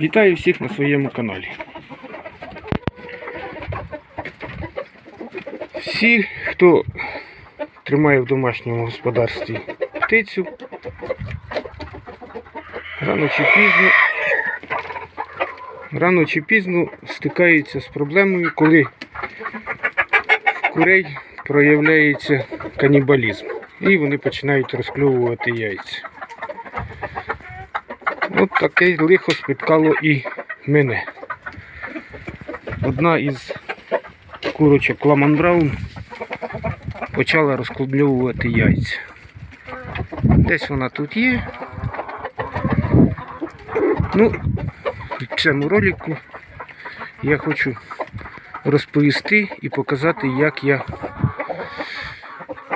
Вітаю всіх на своєму каналі. Всі, хто тримає в домашньому господарстві птицю, рано чи пізно, рано чи пізно стикаються з проблемою, коли в курей проявляється канібалізм. І вони починають розкльовувати яйця. От таке лихо спіткало і мене. Одна із курочок Ламан Браун почала розклоблювати яйця. Десь вона тут є. Ну, в цьому ролику я хочу розповісти і показати, як я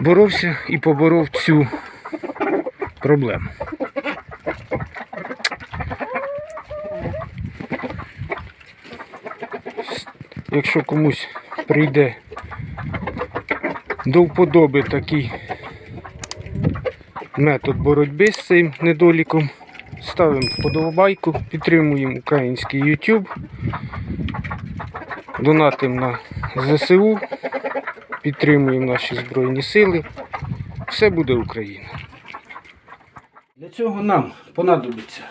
боровся і поборов цю проблему. Якщо комусь прийде до вподоби такий метод боротьби з цим недоліком, ставимо вподобайку, підтримуємо український YouTube, донатимо на ЗСУ, підтримуємо наші Збройні Сили. Все буде Україна. Для цього нам понадобиться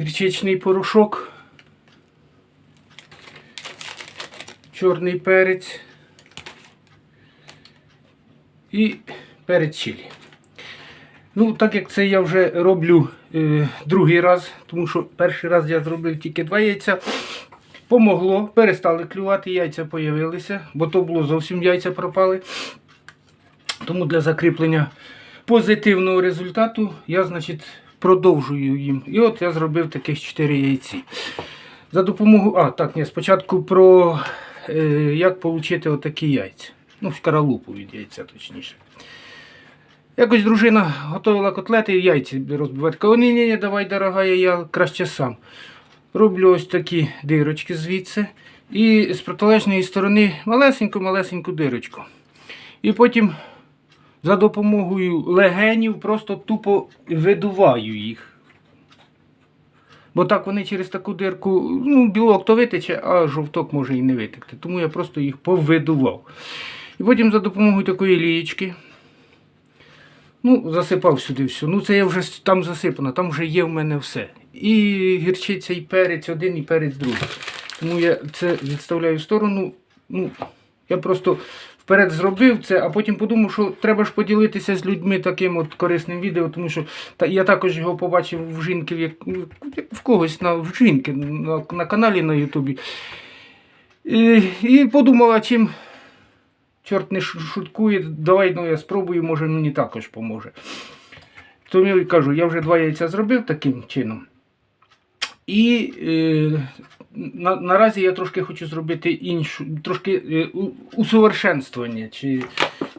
гірчичний порошок. Чорний перець і перець чилі. Ну, так як це я вже роблю е, другий раз, тому що перший раз я зробив тільки два яйця. Помогло, перестали клювати, яйця появилися, бо то було зовсім яйця пропали. Тому для закріплення позитивного результату я, значить, продовжую їм. І от я зробив таких 4 яйці. За допомогою. А, так, ні, спочатку про як отримати отакі яйця. Ну, шкаралупу від яйця, точніше. Якось дружина готувала котлети і яйці розбивати. Каже, ні, ні, ні, давай, дорога, я краще сам. Роблю ось такі дирочки звідси. І з протилежної сторони малесеньку-малесеньку дирочку. І потім за допомогою легенів просто тупо видуваю їх. Бо так вони через таку дирку, ну, білок то витече, а жовток може і не витекти. Тому я просто їх повидував. І потім за допомогою такої лієчки. Ну, засипав сюди все. Ну, це я вже там засипано, там вже є в мене все. І гірчиця, і перець один, і перець другий. Тому я це відставляю в сторону. Ну, я просто вперед зробив це, а потім подумав, що треба ж поділитися з людьми таким от корисним відео, тому що та, я також його побачив в жінки, як, в когось на в жінки на, на каналі на Ютубі. І, і подумав, а чим чорт не шуткує, давай ну, я спробую, може мені також поможе. Тому я кажу, я вже два яйця зробив таким чином. І е, на, наразі я трошки хочу зробити іншу, трошки е, усовершенствування, чи,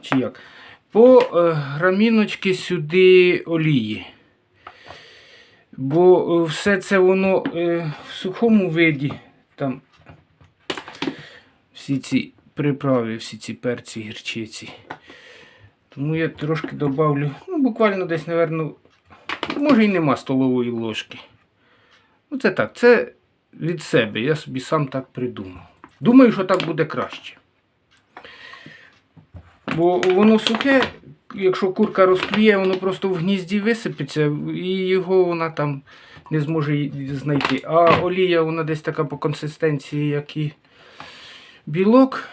чи як. По е, граміночки сюди олії. Бо е, все це воно е, в сухому виді, там всі ці приправи, всі ці перці, гірчиці. Тому я трошки добавлю, ну, буквально десь, напевно, може і нема столової ложки. Ну, це так, це від себе. Я собі сам так придумав. Думаю, що так буде краще. Бо воно сухе, якщо курка розклює, воно просто в гнізді висипеться, і його вона там не зможе знайти. А олія, вона десь така по консистенції, як і білок.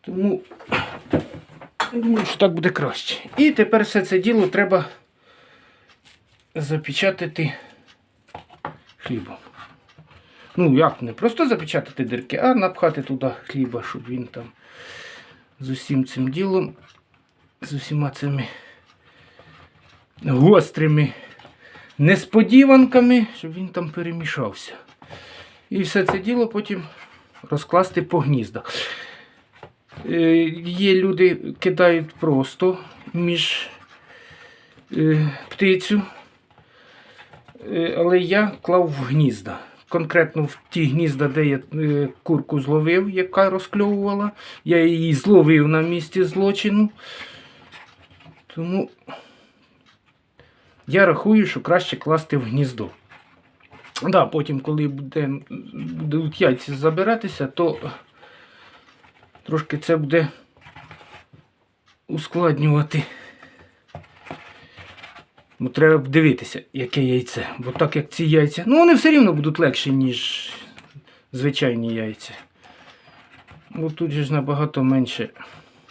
Тому думаю, що так буде краще. І тепер все це діло треба запечатати хлібом. Ну, як не просто запечатати дирки, а напхати туди хліба, щоб він там з усім цим ділом, з усіма цими гострими несподіванками, щоб він там перемішався. І все це діло потім розкласти по гніздах. Е, Є люди кидають просто між е, птицю, але я клав в гнізда. Конкретно в ті гнізда, де я е, курку зловив, яка розкльовувала. Я її зловив на місці злочину. Тому я рахую, що краще класти в гніздо. Да, потім, коли буде, будуть яйця забиратися, то трошки це буде ускладнювати. Бо треба дивитися, яке яйце. Бо так як ці яйця. Ну, вони все рівно будуть легші, ніж звичайні яйця. Бо тут же ж набагато менше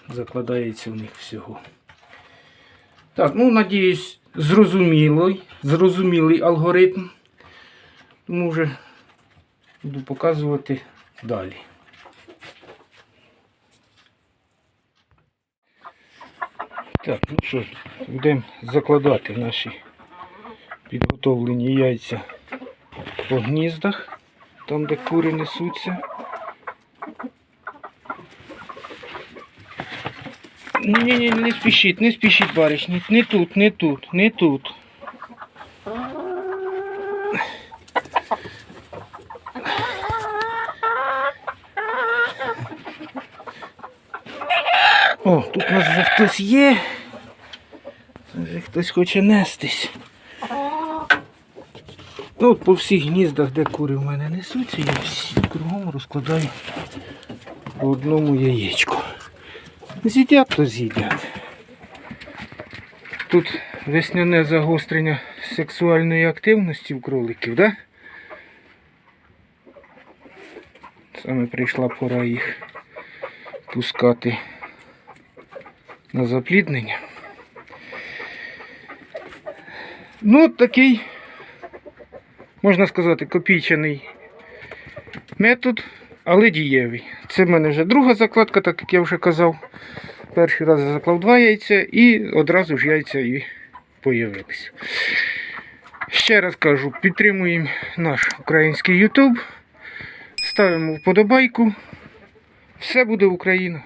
закладається в них всього. Так, ну надіюсь, зрозумілий, зрозумілий алгоритм. Тому вже буду показувати далі. Так, ну що, ж, будемо закладати наші підготовлені яйця по гніздах, там де кури несуться. Ні, ні, ні, не спішіть, не спішіть, бариш, не, не тут, не тут, не тут. О, тут у нас вже хтось є. Хтось хоче нестись. Ну, от по всіх гніздах, де кури в мене несуться, я всі кругом розкладаю по одному яєчку. З'їдять, то з'їдять. Тут весняне загострення сексуальної активності в кроликів, да? Саме прийшла пора їх пускати на запліднення. Ну, такий, можна сказати, копійчаний метод, але дієвий. Це в мене вже друга закладка, так як я вже казав. Перший раз заклав два яйця і одразу ж яйця і появилися. Ще раз кажу, підтримуємо наш український YouTube, ставимо вподобайку. Все буде Україна!